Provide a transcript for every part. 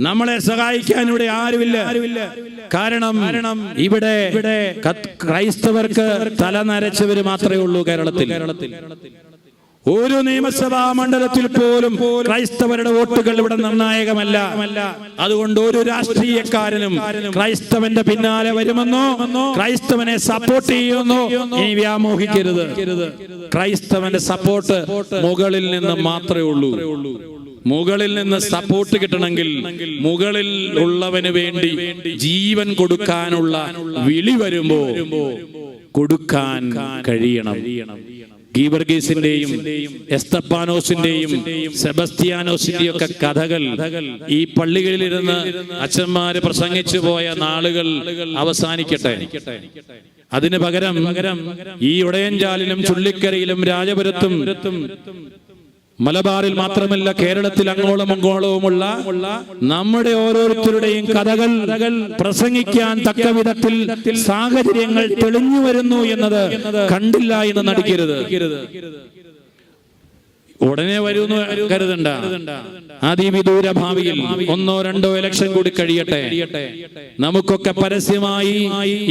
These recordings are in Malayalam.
നമ്മളെ സഹായിക്കാൻ ഇവിടെ ആരുമില്ല. കാരണം ഇവിടെ ക്രൈസ്തവർക്ക് തല നരച്ചവര് മാത്രമേ ഉള്ളൂ കേരളത്തിൽ. ഒരു നിയമസഭാ മണ്ഡലത്തിൽ പോലും ക്രൈസ്തവരുടെ വോട്ടുകൾ ഇവിടെ നിർണായകമല്ല. അതുകൊണ്ട് ഒരു രാഷ്ട്രീയക്കാരനും ക്രൈസ്തവന്റെ പിന്നാലെ വരുമെന്നോ ക്രൈസ്തവനെ സപ്പോർട്ട് ചെയ്യുമെന്നോ ഇനി വ്യാമോഹിക്കരുത്. ക്രൈസ്തവന്റെ സപ്പോർട്ട് മുകളിൽ നിന്ന് മാത്രമേ ഉള്ളൂ. മുകളിൽ നിന്ന് സപ്പോർട്ട് കിട്ടണമെങ്കിൽ മുകളിൽ ഉള്ളവന് വേണ്ടി ജീവൻ കൊടുക്കാനുള്ള വിളി വരുമ്പോ കൊടുക്കാൻ കഴിയണം. ഗീവർഗീസിന്റെയും എസ്തപ്പാനോസിന്റെയും സെബസ്റ്റിയാനോസിന്റെയും ഒക്കെ കഥകൾ ഈ പള്ളികളിലിരുന്ന് അച്ഛന്മാര് പ്രസംഗിച്ചു പോയ നാളുകൾ അവസാനിക്കട്ടെ. അതിന് പകരം പകരം ഈ ഉടയഞ്ചാലിലും ചുള്ളിക്കരയിലും രാജപുരത്തും മലബാറിൽ മാത്രമല്ല കേരളത്തിൽ അങ്ങോളം അങ്ങോളവുമുള്ള നമ്മുടെ ഓരോരുത്തരുടെയും കഥകൾ പ്രസംഗിക്കാൻ തക്ക വിധത്തിൽ സാഹചര്യങ്ങൾ തെളിഞ്ഞു വരുന്നു എന്നത് കണ്ടില്ല എന്ന് നടിക്കരുത്. ഉടനെ വരുന്നു കരുതണ്ട. അതിവിദൂര ഭാവിയിൽ ഒന്നോ രണ്ടോ ഇലക്ഷൻ കൂടി കഴിയട്ടെ. നമുക്കൊക്കെ പരസ്യമായി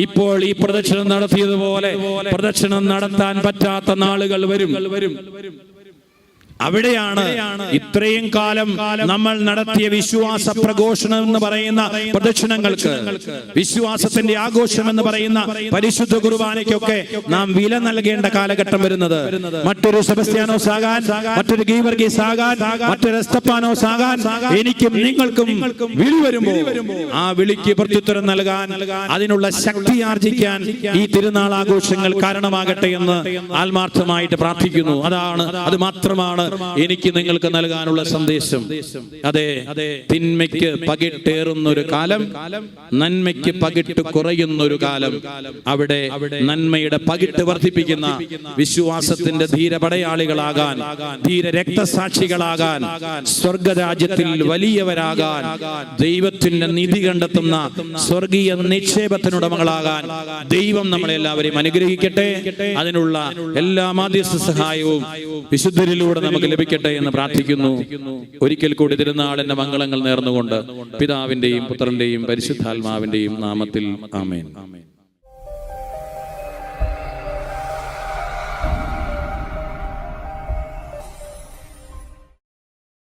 ഇപ്പോൾ ഈ പ്രദക്ഷിണം നടത്തിയതുപോലെ പ്രദക്ഷിണം നടത്താൻ പറ്റാത്ത നാളുകൾ വരും വരും. അവിടെയാണ് ഇത്രയും കാലം നമ്മൾ നടത്തിയ വിശ്വാസ പ്രഘോഷണം എന്ന് പറയുന്ന പ്രദക്ഷിണങ്ങൾക്ക് വിശ്വാസത്തിന്റെ ആഘോഷം എന്ന് പറയുന്ന പരിശുദ്ധ കുർബാനയ്ക്കൊക്കെ നാം വില നൽകേണ്ട കാലഘട്ടം വരുന്നത്. മറ്റൊരു സെബസ്ത്യാനോസ് ആകാൻ മറ്റൊരു ഗീവർഗീസ് ആകാൻ മറ്റൊരു എസ്തപ്പാനോസ് ആകാൻ എനിക്കും നിങ്ങൾക്കും വിളി വരുമ്പോൾ ആ വിളിക്ക് പ്രത്യുത്തരം നൽകാൻ അതിനുള്ള ശക്തി ആർജിക്കാൻ ഈ തിരുനാൾ ആഘോഷങ്ങൾ കാരണമാകട്ടെ എന്ന് ആത്മാർത്ഥമായിട്ട് പ്രാർത്ഥിക്കുന്നു. അതാണ് അത് മാത്രമാണ് എനിക്ക് നിങ്ങൾക്ക് നൽകാനുള്ള സന്ദേശം. അതെ തിന്മയ്ക്ക് പകിട്ടേറുന്ന ഒരു കാലം നന്മയ്ക്ക് പകിട്ട് കുറയുന്ന ഒരു കാലം. അവിടെ നന്മയുടെ പകിട്ട് വർദ്ധിപ്പിക്കുന്ന വിശ്വാസത്തിന്റെ ധീരപടയാളികളാകാൻ ധീര രക്തസാക്ഷികളാകാൻ സ്വർഗരാജ്യത്തിൽ വലിയവരാകാൻ ദൈവത്തിന്റെ നിധി കണ്ടെത്തുന്ന സ്വർഗീയ നിക്ഷേപത്തിനുടമകളാകാൻ ദൈവം നമ്മളെ എല്ലാവരെയും അനുഗ്രഹിക്കട്ടെ. അതിനുള്ള എല്ലാ മാധ്യസ്ഥ സഹായവും വിശുദ്ധരിലൂടെ നമുക്ക് ലഭിക്കട്ടെ എന്ന് പ്രാർത്ഥിക്കുന്നു. ഒരിക്കൽ കൂടി തിരുനാളിന്റെ മംഗളങ്ങൾ നേർന്നുകൊണ്ട് പിതാവിന്റെയും പുത്രന്റെയും പരിശുദ്ധാത്മാവിന്റെയും നാമത്തിൽ ആമേൻ.